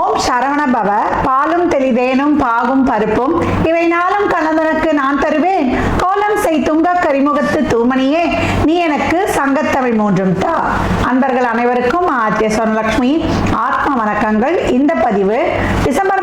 ஓம் சரவண பவ. பாலும் தெளிதேனும் பாகும் பருப்பும். இவை நாளும் கலந்தனக்கு நான் தருவேன். கோலம் செய் துங்க கரிமுகத்து தூமணியே. நீ எனக்கு சங்கத்தமிழ் மூன்றும் தா. அன்பர்கள் அனைவருக்கும் ஆத்திய சொர்ணலட்சுமி ஆத்ம வணக்கங்கள். இந்த பதிவு டிசம்பர்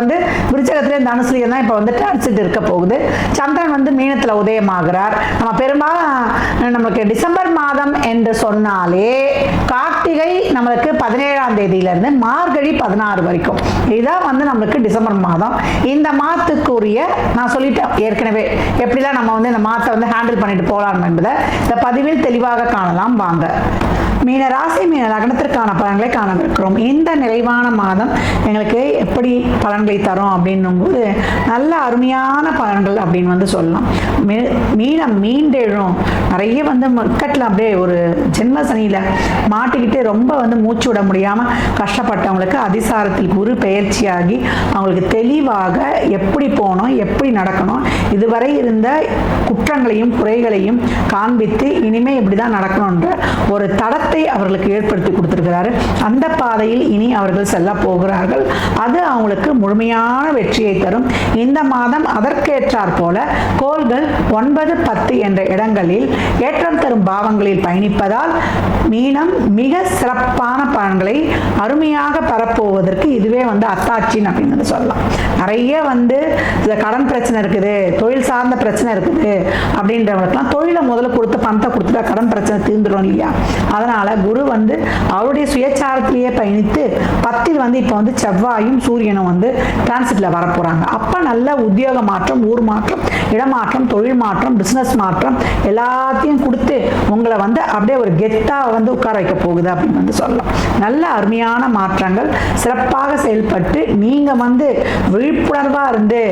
வந்து விருச்சகத்திலே தனுசுலேயும் தான் இப்போ வந்து டிரான்சிட் இருக்க போகுது. சந்திரன் வந்து மீனத்துல உதயமாகிறார். நம்ம பெரும்பாலும் நம்மளுக்கு டிசம்பர் மாதம் என்று சொன்னாலே கார்த்திகை நம்மளுக்கு பதினேழாம் தேதியிலேருந்து மார்கழி பதினாறு வரைக்கும். இதுதான் வந்து நம்மளுக்கு டிசம்பர் மாதம். இந்த மாதத்துக்குரிய நான் சொல்லிட்டேன் ஏற்கனவே. எப்படிலாம் நம்ம வந்து இந்த மாதத்தை வந்து ஹேண்டில் பண்ணிட்டு போகலாம் என்பதை இந்த பதிவில் தெளிவாக காணலாம். வாங்க. மீன ராசி மீன லக்னத்திற்கான பலன்களை காணவிருக்கிறோம். இந்த நிறைவான மாதம் எங்களுக்கு எப்படி பலன்களை தரும் அப்படின்னும் போது நல்ல அருமையான பலன்கள் அப்படின்னு வந்து சொல்லலாம். மீனம் மீண்டெழும். நிறைய வந்து மக்கட்டில் அப்படியே ஒரு ஜென்ம சனியில் மாட்டிக்கிட்டு ரொம்ப வந்து மூச்சு விட முடியாமல் கஷ்டப்பட்டவங்களுக்கு அதிசாரத்தில் குரு பெயர்ச்சியாகி அவங்களுக்கு தெளிவாக எப்படி போகணும் எப்படி நடக்கணும் இதுவரை இருந்த குற்றங்களையும் குறைகளையும் காண்பித்து இனிமே இப்படி தான் நடக்கணுன்ற ஒரு தடத்தை பாதை அவர்களுக்கு ஏற்படுத்தி கொடுத்திருக்கிறாரு. அந்த பாதையில் இனி அவர்கள் செல்ல போகிறார்கள். அது அவங்களுக்கு முழுமையான வெற்றியை தரும். இந்த மாதம் அதற்கேற்றாற் போல கோள்கள் ஒன்பது பத்து என்ற இடங்களில் ஏற்றம் தரும் பாவங்களில் பயணிப்பதால் மீனம் மிக சிறப்பான பலன்களை அருமையாக பெறப்போவதற்கு இதுவே வந்து அத்தாட்சின் அப்படின்னு சொல்லலாம். நிறைய வந்து கடன் பிரச்சனை இருக்குது தொழில் சார்ந்த பிரச்சனை இருக்குது அப்படின்றவங்களுக்குலாம் தொழிலை முதல்ல கொடுத்து பணத்தை கொடுத்துட்டா கடன் பிரச்சனை தீர்ந்துடும் இல்லையா? அதனால் குரு வந்து அவருடைய சுயச்சாரத்திலேயே பயணித்து பத்தில் வந்து இப்போ வந்து செவ்வாயும் சூரியனும் வந்து டிரான்சிட்ல வரப்போறாங்க. அப்ப நல்ல உத்தியோக மாற்றம் ஊர் மாற்றம் இடமாற்றம் தொழில் மாற்றம் பிசினஸ் மாற்றம் எல்லாத்தையும் கொடுத்து உங்களை வந்து அப்படியே ஒரு கெத்தா வந்து உட்கார வைக்க போகுது அப்படின்னு வந்து சொல்லலாம். நல்ல அருமையான மாற்றங்கள் சிறப்பாக செயல்பட்டு நீங்க வந்து விழிப்புணர்வா இருந்து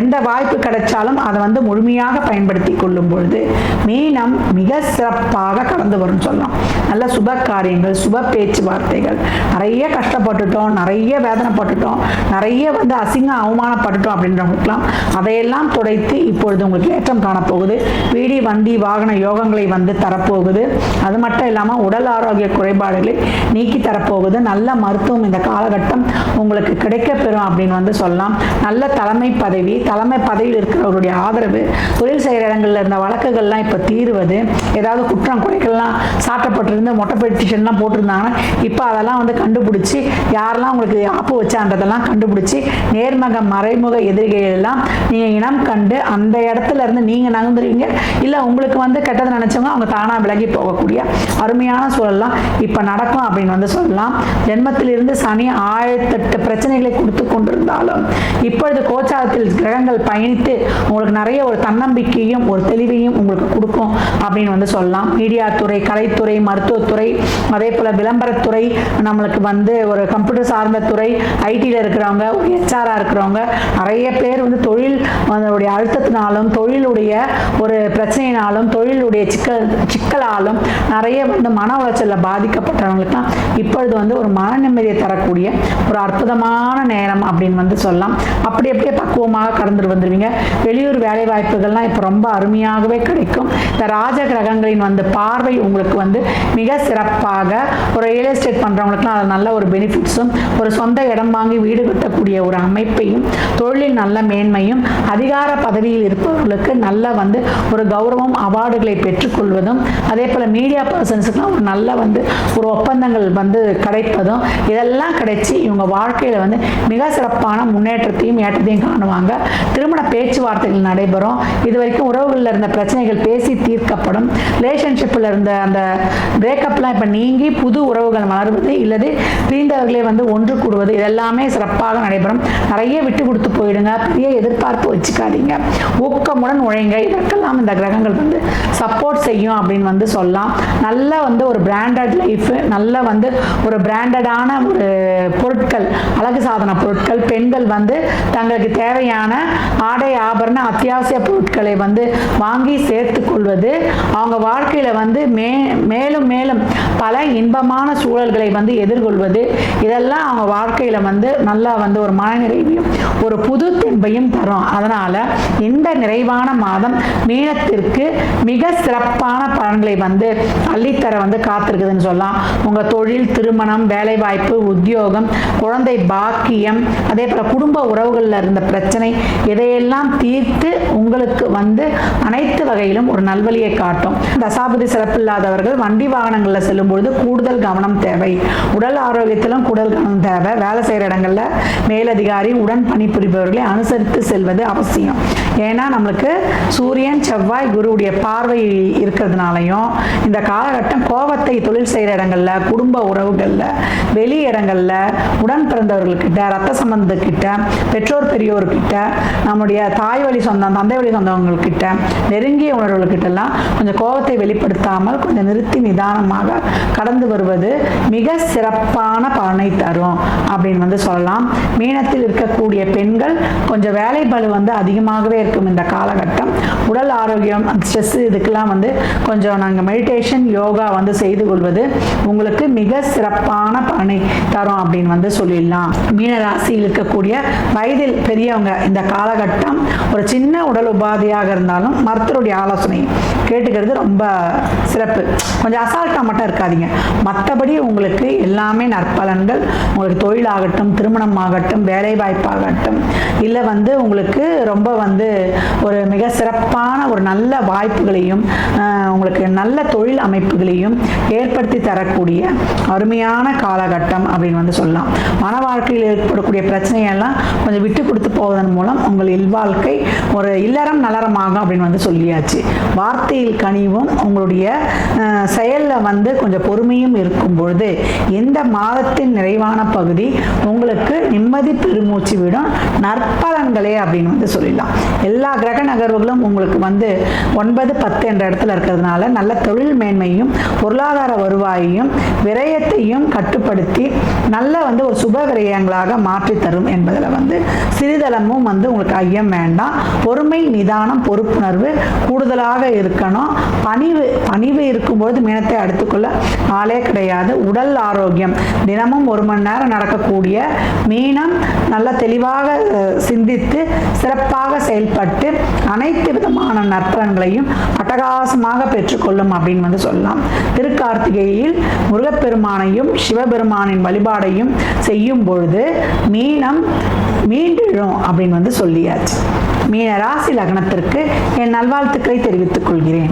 எந்த வாய்ப்பு கிடைச்சாலும் அதை வந்து முழுமையாக பயன்படுத்தி கொள்ளும் பொழுது மீனம் மிக சிறப்பாக கடந்து வரும் சொல்லலாம். நல்ல சுப காரியங்கள் சுப பேச்சுவார்த்தைகள். நிறைய கஷ்டப்பட்டுட்டோம் நிறைய வேதனைப்பட்டுட்டோம் நிறைய வந்து அசிங்கம் அவமானப்பட்டுட்டோம் அப்படின்றவங்களுக்குலாம் அதையெல்லாம் துடைத்து இப்பொழுது உங்களுக்கு ஏற்றம் காணப்போகுது. வீடி வண்டி வாகன யோகங்களை வந்து தரப்போகுது. அது மட்டும் இல்லாமல் உடல் ஆரோக்கிய குறைபாடுகளை நீக்கி தரப்போகுது. நல்ல மருத்துவம் இந்த காலகட்டம் உங்களுக்கு கிடைக்கப்பெறும் அப்படின்னு வந்து சொல்லலாம். நல்ல தலைமை பதவி தலைமை பதவியில் இருக்கிறவருடைய ஆதரவு தொழில் செய்கிற இடங்களில் இருந்த வழக்குகள்லாம் இப்போ தீருவது ஏதாவது குற்றம் குறைகள்லாம் சாட்டப்பட்டிருந்து மொட்டை பெட்டிஷன்லாம் போட்டிருந்தாங்கன்னா இப்போ அதெல்லாம் வந்து கண்டுபிடிச்சி யாரெல்லாம் உங்களுக்கு ஆப்பு வச்சான்றதெல்லாம் கண்டுபிடிச்சி நேர்மக மறைமுக எதிரிகள் எல்லாம் நீங்கள் இனம் கண்டு அந்த இடத்துல இருந்து நீங்கள் நகர்ந்துருவீங்க. இல்லை உங்களுக்கு வந்து கெட்டது நினச்சவங்க அவங்க தானாக விலகி போகக்கூடிய அருமையான சூழல்லாம் இப்போ நடக்கும் அப்படின்னு வந்து சொல்லலாம். ஜென்மத்திலிருந்து சனி ஆயிரத்தெட்டு பிரச்சனைகளை இப்பொழுது கோச்சாரத்தில் கிரகங்கள் பயணித்து உங்களுக்கு நிறைய ஒரு தன்னம்பிக்கையும் ஒரு தெளிவையும் உங்களுக்கு கொடுக்கும் அப்படின்னு வந்து சொல்லலாம். மீடியா துறை கலைத்துறை மருத்துவத்துறை அதே போல் விளம்பரத்துறை நம்மளுக்கு வந்து ஒரு கம்ப்யூட்டர் சார்ந்த துறை ஐடியில் இருக்கிறவங்க ஒரு ஹெச்ஆராக இருக்கிறவங்க நிறைய பேர் வந்து தொழில் அதனுடைய அழுத்தத்தினாலும் தொழிலுடைய ஒரு பிரச்சனையினாலும் தொழிலுடைய சிக்கல் சிக்கலாலும் நிறைய வந்து மன உளைச்சலில் பாதிக்கப்பட்டவங்களுக்குலாம் இப்பொழுது வந்து ஒரு மன நிம்மதியை தரக்கூடிய ஒரு அற்புதமான நேரம் அப்படின்னு வந்து சொல்லலாம். அப்படி அப்படியே பக்குவமாக கடந்துட்டு வந்துடுவீங்க வெளியூர் வேலை வாய்ப்புகள்லாம் இப்போ ரொம்ப அருமையாகவே கிடைக்கும். இந்த ராஜ கிரகங்களின் வந்து பார்வை உங்களுக்கு வந்து மிக சிறப்பாக ஒரு ரியல் எஸ்டேட் பண்ணுறவங்களுக்குலாம் அது நல்ல ஒரு பெனிஃபிட்ஸும் ஒரு சொந்த இடம் வாங்கி வீடு கட்டக்கூடிய ஒரு அமைப்பையும் தொழிலில் நல்ல மேன்மையும் அதிகார பதவியில் இருப்பவர்களுக்கு நல்ல வந்து ஒரு கௌரவம் அவார்டுகளை பெற்றுக்கொள்வதும் அதே போல் மீடியா பர்சன்ஸுக்குலாம் ஒரு நல்ல வந்து ஒரு ஒப்பந்தங்கள் வந்து கிடைப்பதும் இதெல்லாம் கிடைச்சி இவங்க வாழ்க்கையில் வந்து மிக சிறப்பான முன்னேற்றத்தையும் ஏற்றத்தையும் காணுவாங்க. திருமண பேச்சுவார்த்தைகள் நடைபெறும். இது வரைக்கும் உறவுகளில் இருந்த பிரச்சனைகள் பேசி தீர்க்கப்படும். ரிலேஷன்ஷிப்பில் இருந்த அந்த பிரேக்கப்லாம் இப்போ நீங்கி புது உறவுகள் மலர்வது இல்லது பிரிந்தவர்களே வந்து ஒன்று கூடுவது இதெல்லாமே சிறப்பாக நடைபெறும். நிறைய விட்டு கொடுத்து போயிடுங்க பெரிய எதிர்பார்ப்பு வச்சுக்காதீங்க. ஊக்கமுடன் உழைங்க. இதற்கெல்லாம் இந்த கிரகங்கள் வந்து சப்போர்ட் செய்யும் அப்படின்னு வந்து சொல்லலாம். நல்ல வந்து ஒரு பிராண்டட் லைஃப் நல்ல வந்து ஒரு பிராண்டடான ஒரு பொருட்கள் அழகு சாதன பொருட்கள் பெண்கள் வந்து தங்களுக்கு தேவையான ஆடை ஆபரண அத்தியாவசிய பொருட்களை வந்து வாங்கி சேர்த்து கொள்வது. அவங்க வாழ்க்கையில் வந்து மே மேலும் மேலும் பல இன்பமான சூழல்களை வந்து எதிர்கொள்வது. இதெல்லாம் அவங்க வாழ்க்கையில் வந்து நல்லா வந்து ஒரு மனநிறைவையும் ஒரு புது தெம்பையும் தரும். அதனால் இந்த நிறைவான மாதம் மீனத்திற்கு மிக சிறப்பான பலன்களை வந்து அள்ளித்தர வந்து காத்திருக்குதுன்னு சொல்லலாம். உங்கள் தொழில் திருமணம் வேலைவாய்ப்பு உத்தியோகம் குழந்தை பாக்கியம் அதே போல் குடும்ப உறவுகளில் இருந்த பிரச்சனை இதையெல்லாம் தீர்த்து உங்களுக்கு வந்து அனைத்து வகையிலும் ஒரு நல்வழியை காட்டும். தசாபதி சிறப்பில்லாதவர்கள் வண்டி வாகனங்களில் செல்லும் பொழுது கூடுதல் கவனம் தேவை. உடல் ஆரோக்கியத்திலும் கூடுதல் கவனம் தேவை. வேலை செய்கிற இடங்களில் மேலதிகாரி உடன் பணிபுரிபவர்களை அனுசரித்து செல்வது அவசியம். ஏன்னா நம்மளுக்கு சூரியன் செவ்வாய் குருவுடைய பார்வை இருக்கிறதுனாலையும் இந்த காலகட்டம் கோபத்தை தொழில் செய்கிற இடங்களில் குடும்ப உறவுகளில் வெளி இடங்களில் உடன் பிறந்தவர்கள்கிட்ட ரத்த சம்பந்தக்கிட்ட பெற்றோர் பெரியோர்கிட்ட நம்முடைய தாய் வழி சொந்தம் தந்தை வழி சொந்தவங்கக்கிட்ட நெருங்கிய உணர்வுகள்கிட்டலாம் கொஞ்சம் கோபத்தை வெளிப்படுத்தாமல் கொஞ்சம் நிறுத்தி நிதானமாக கடந்து வருவது மிக சிறப்பான பலனை தரும் அப்படின்னு வந்து சொல்லலாம். மீனத்தில் இருக்கக்கூடிய பெண்கள் கொஞ்சம் வேலை பளு வந்து அதிகமாகவே இருக்கும் இந்த காலகட்டம். உடல் ஆரோக்கியம் ஸ்ட்ரெஸ் இதுக்கெல்லாம் வந்து கொஞ்சம் நாங்கள் மெடிடேஷன் யோகா வந்து செய்து கொள்வது உங்களுக்கு மிக சிறப்பான பலனை தரும் அப்படின்னு வந்து சொல்லிடலாம். மீன ராசியில் இருக்கக்கூடிய வயதில் பெரியவங்க இந்த காலகட்டம் ஒரு சின்ன உடல் உபாதியாக இருந்தாலும் மருத்துவருடைய ஆலோசனை. கேட்டுக்கிறது ரொம்ப சிறப்பு. கொஞ்சம் அசால்ட்டாக மட்டும் இருக்காதீங்க. மற்றபடி உங்களுக்கு எல்லாமே நற்பலன்கள். உங்களுக்கு தொழிலாகட்டும் திருமணம் ஆகட்டும் வேலை வாய்ப்பாகட்டும் இல்லை வந்து உங்களுக்கு ரொம்ப வந்து ஒரு மிக சிறப்பான ஒரு நல்ல வாய்ப்புகளையும் உங்களுக்கு நல்ல தொழில் அமைப்புகளையும் ஏற்படுத்தி தரக்கூடிய அருமையான காலகட்டம் அப்படின்னு வந்து சொல்லலாம். மன வாழ்க்கையில் ஏற்படக்கூடிய பிரச்சனையெல்லாம் கொஞ்சம் விட்டு கொடுத்து போவதன் மூலம் உங்கள் இல்வாழ்க்கை ஒரு இல்லறம் நலரமாகும் அப்படின்னு வந்து சொல்லியாச்சு. வார்த்தை வார்த்தையில் கனிவும் உங்களுடைய செயலில் செயல்ல வந்து கொஞ்சம் பொறுமையும் இருக்கும் பொழுது இந்த மாதத்தின் நிறைவான பகுதி உங்களுக்கு நிம்மதி பெருமூச்சு விடும்? நற்பலன்களே அப்படின்னு வந்து சொல்லிடலாம். எல்லா கிரக நகர்வுகளும் உங்களுக்கு வந்து ஒன்பது பத்து என்ற இடத்துல இருக்கிறதுனால நல்ல தொழில் மேன்மையும் பொருளாதார வருவாயையும் விரயத்தையும் கட்டுப்படுத்தி நல்ல வந்து ஒரு சுப விரயங்களாக மாற்றி தரும் என்பதில் வந்து சிறிதளமும் வந்து உங்களுக்கு ஐயம் வேண்டாம். பொறுமை நிதானம் பொறுப்புணர்வு கூடுதலாக இருக்க இருக்கணும் பணிவு பணிவு இருக்கும்போது மீனத்தை அடுத்துக்கொள்ள ஆளே கிடையாது. உடல் ஆரோக்கியம். தினமும் ஒரு மணி நேரம் நடக்கக்கூடிய மீனம் நல்ல தெளிவாக சிந்தித்து சிறப்பாக செயல்பட்டு அனைத்து விதமான நற்பலன்களையும் அட்டகாசமாக பெற்றுக்கொள்ளும் அப்படின்னு வந்து சொல்லலாம். திருக்கார்த்திகையில் முருகப்பெருமானையும் சிவபெருமானின் வழிபாடையும் செய்யும் பொழுது மீனம் மீண்டெழும் அப்படின்னு வந்து சொல்லியாச்சு. மீன ராசி லக்னத்திற்கு என் நல்வாழ்த்துக்களை தெரிவித்துக் கொள்கிறேன்.